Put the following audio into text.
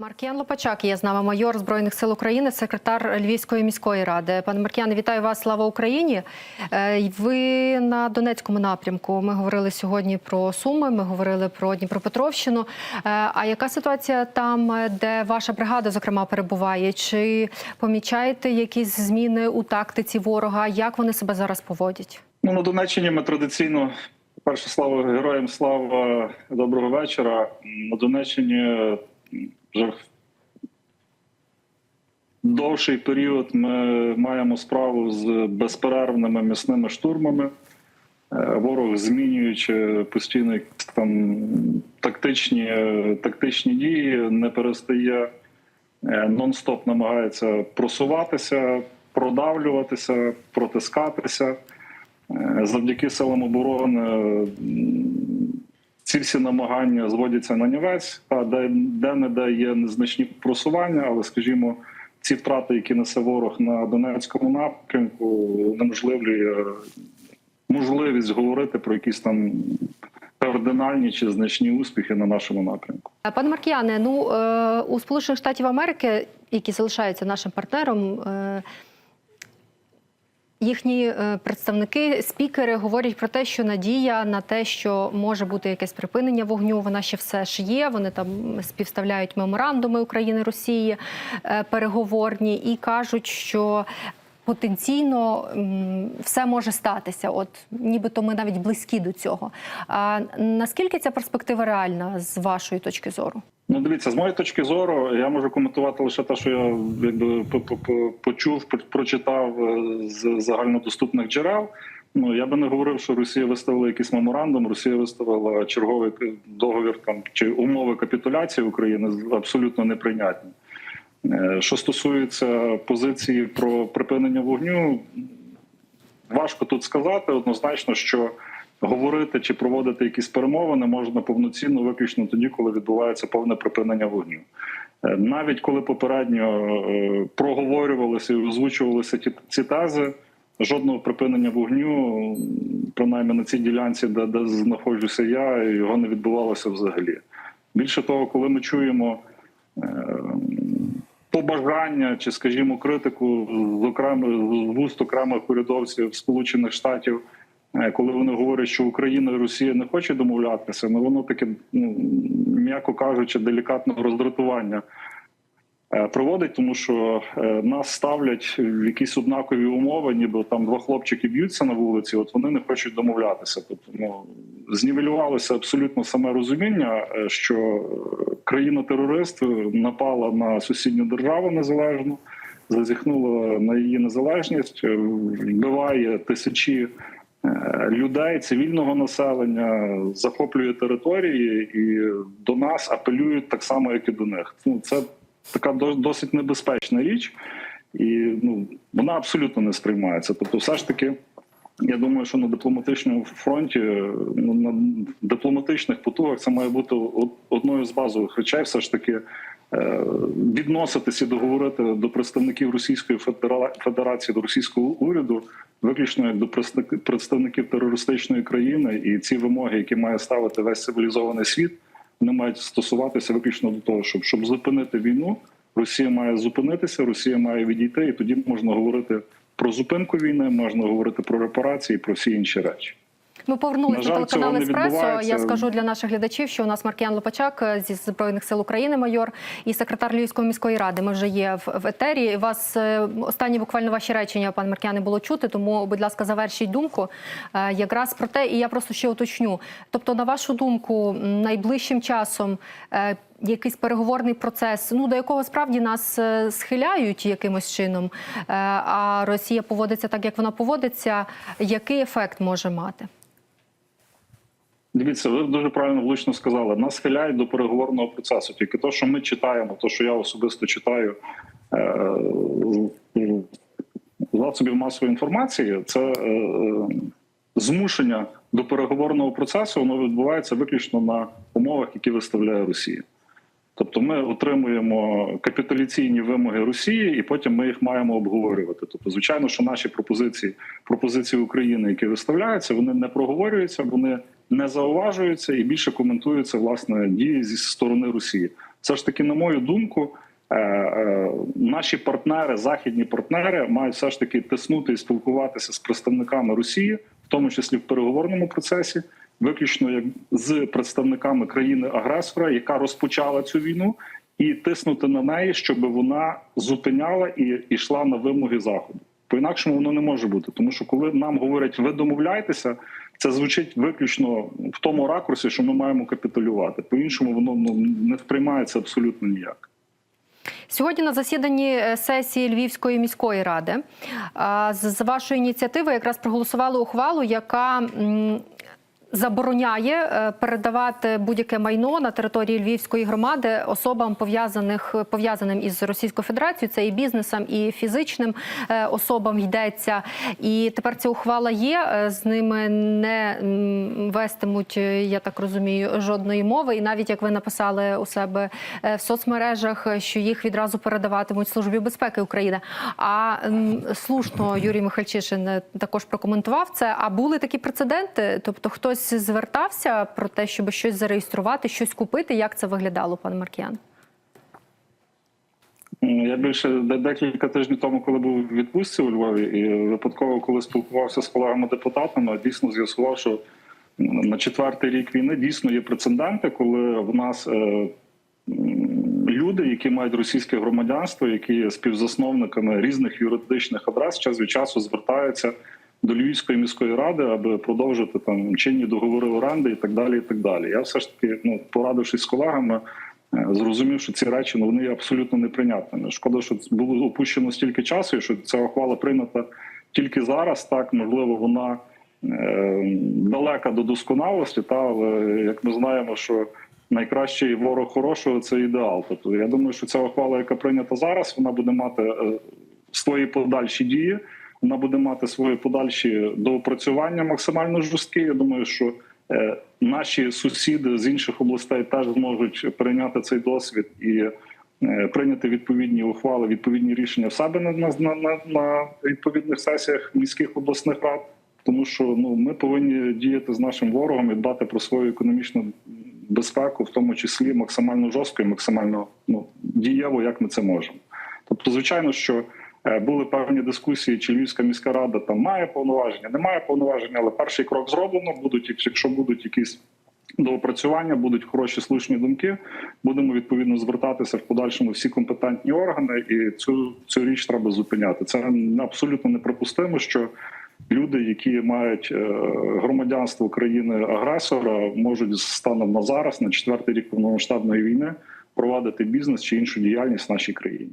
Маркіян Лопачак є з нами майор збройних сил України, секретар Львівської міської ради. Пане Маркіяне, вітаю вас! Слава Україні! Е, Ви на Донецькому напрямку. Ми говорили сьогодні про Суми. Ми говорили про Дніпропетровщину. Е, А яка ситуація там, е, де ваша бригада, зокрема, перебуває? Чи помічаєте якісь зміни у тактиці ворога? Як вони себе зараз поводять? Ну, на Донеччині ми традиційно, перше слава героям, слава доброго вечора. На Донеччині довший період ми маємо справу з безперервними м'ясними штурмами. Е, Ворог, змінюючи постійно там тактичні, е, тактичні дії, не перестає е, нон-стоп намагається просуватися, продавлюватися, протискатися. Завдяки силам оборони ці всі намагання зводяться на нівець, та де, де не де є незначні просування, але скажімо, ці втрати, які несе ворог на Донецькому напрямку, неможливлює можливість говорити про якісь там кардинальні чи значні успіхи на нашому напрямку. Пане Маркіяне, ну е, у Сполучених Штатів Америки, які залишаються нашим партнером, е, їхні е, представники, спікери говорять про те, що надія на те, що може бути якесь припинення вогню, вона ще все ж є. Вони там співставляють меморандуми України Росії е, переговорні і кажуть, що. Потенційно все може статися, от нібито ми навіть близькі до цього. А наскільки ця перспектива реальна з вашої точки зору? Ну, дивіться, з моєї точки зору, я можу коментувати лише те, що я якби по- по- по- почув, про- прочитав е, з загальнодоступних джерел. Ну я би не говорив, що Росія виставила якийсь меморандум. Росія виставила черговий договір там чи умови капітуляції України абсолютно неприйнятні. Е, Що стосується позиції про припинення вогню, важко тут сказати. Однозначно, що говорити чи проводити якісь перемовини можна повноцінно виключно тоді, коли відбувається повне припинення вогню. Е, Навіть коли попередньо е, проговорювалися і озвучувалися ці тези, жодного припинення вогню, принаймні на цій ділянці, де, де знаходжуся я, його не відбувалося взагалі. Більше того, коли ми чуємо побажання чи, скажімо, критику з окремих з вуст окремих урядовців Сполучених Штатів, е, коли вони говорять, що Україна і Росія не хочуть домовлятися, ну воно таке, ну м'яко кажучи, делікатне роздратування. е, Проводить, тому що е, нас ставлять в якісь однакові умови, ніби там два хлопчики б'ються на вулиці, от вони не хочуть домовлятися. Тобто ну, знівелювалося абсолютно саме розуміння, що країна-терорист напала на сусідню державу незалежну, зазіхнула на її незалежність, вбиває тисячі е, людей, цивільного населення, захоплює території і до нас апелюють так само, як і до них. Ну це така досить небезпечна річ, і ну вона абсолютно не сприймається. Тобто, все ж таки. Я думаю, що на дипломатичному фронті, ну, на дипломатичних потугах це має бути одною з базових речей, все ж таки е, відноситися і договорити до представників Російської Федерації, до російського уряду, виключно як до представник- представників терористичної країни, і ці вимоги, які має ставити весь цивілізований світ, вони мають стосуватися виключно до того, щоб щоб зупинити війну. Росія має зупинитися, Росія має відійти, і тоді можна говорити про зупинку війни, можна говорити про репарації, про всі інші речі. Ми повернулися На до телеканалу Еспресо. Я скажу для наших глядачів, що у нас Маркіян Лопачак е, зі збройних сил України, майор і секретар Львівської міської ради. Ми вже є в, етері. Вас е, останні буквально ваші речення, пан Маркіян, не було чути. Тому, будь ласка, завершіть думку е, якраз про те. І я просто ще уточню. Тобто, на вашу думку, найближчим часом. Якийсь переговорний процес, ну до якого справді нас схиляють якимось чином, а Росія поводиться так, як вона поводиться. Який ефект може мати? Дивіться, ви дуже правильно влучно сказали. Нас схиляють до переговорного процесу. Тільки то, що ми читаємо, то що я особисто читаю е, засобів масової інформації, це е, змушення до переговорного процесу. Воно відбувається виключно на умовах, які виставляє Росія. Тобто ми отримуємо капітуляційні вимоги Росії, і потім ми їх маємо обговорювати. Тобто, звичайно, що наші пропозиції, пропозиції України, які виставляються, вони не проговорюються, вони не зауважуються і більше коментуються власне дії зі сторони Росії. все ж таки, на мою думку, е, е, наші партнери, західні партнери, мають все ж таки тиснути і спілкуватися з представниками Росії, в тому числі в переговорному процесі, виключно як з представниками країни-агресора, яка розпочала цю війну, і тиснути на неї, щоб вона зупиняла і йшла на вимоги заходу. По інакшому воно не може бути, тому що коли нам говорять, ви домовляєтеся, це звучить виключно в тому ракурсі, що ми маємо капітулювати. По іншому воно ну, не сприймається абсолютно ніяк. Сьогодні на засіданні е, сесії Львівської міської ради з вашої ініціативи якраз проголосували ухвалу, яка забороняє е, передавати будь-яке майно на території Львівської громади особам пов'язаних пов'язаним із Російською Федерацією. Це і бізнесам, і фізичним е, особам йдеться. І тепер ця ухвала є. е, З ними не вестимуть, я так розумію, жодної мови. І навіть як ви написали у себе в соцмережах, що їх відразу передаватимуть службі безпеки України. А слушно Юрій Михальчишин також прокоментував це. А були такі прецеденти? Тобто, хтось звертався про те, щоб щось зареєструвати, щось купити. Як це виглядало, пан Маркіян? Я більше декілька тижнів тому, коли був в відпустці у Львові, і випадково, коли спілкувався з колегами-депутатами, дійсно з'ясував, що на четвертий рік війни дійсно є прецеденти, коли в нас е, люди, які мають російське громадянство, які є співзасновниками різних юридичних адрес, час від часу звертаються до Львівської міської ради, аби продовжити там чинні договори оренди і так далі. І так далі. Я все ж таки, ну порадившись з колегами. е, Зрозумів, що ці речі ну вони є абсолютно неприйнятними. Шкода, що було опущено стільки часу, і що ця ухвала прийнята тільки зараз. Так можливо, вона е, далека до досконалості, та але як ми знаємо, що найкращий ворог хорошого це ідеал. Тобто я думаю, що ця ухвала, яка прийнята зараз, вона буде мати е, свої подальші дії. Вона буде мати свої подальші доопрацювання максимально жорсткі. Я думаю, що е, наші сусіди з інших областей теж зможуть прийняти цей досвід і е, прийняти відповідні ухвали, відповідні рішення в себе на, на, на, на відповідних сесіях міських обласних рад. Тому що ну ми повинні діяти з нашим ворогом і дбати про свою економічну безпеку, в тому числі максимально жорстко і максимально ну дієво, як ми це можемо. Тобто, звичайно, що були певні дискусії, чи Львівська міська рада там має повноваження, не має повноваження, але перший крок зроблено. Будуть, якщо будуть якісь доопрацювання, будуть хороші слушні думки. Будемо відповідно звертатися в подальшому всі компетентні органи, і цю цю річ треба зупиняти. Це абсолютно неприпустимо, що люди, які мають е, громадянство країни агресора, можуть станом на зараз, на четвертий рік повномасштабної війни, провадити бізнес чи іншу діяльність в нашій країні.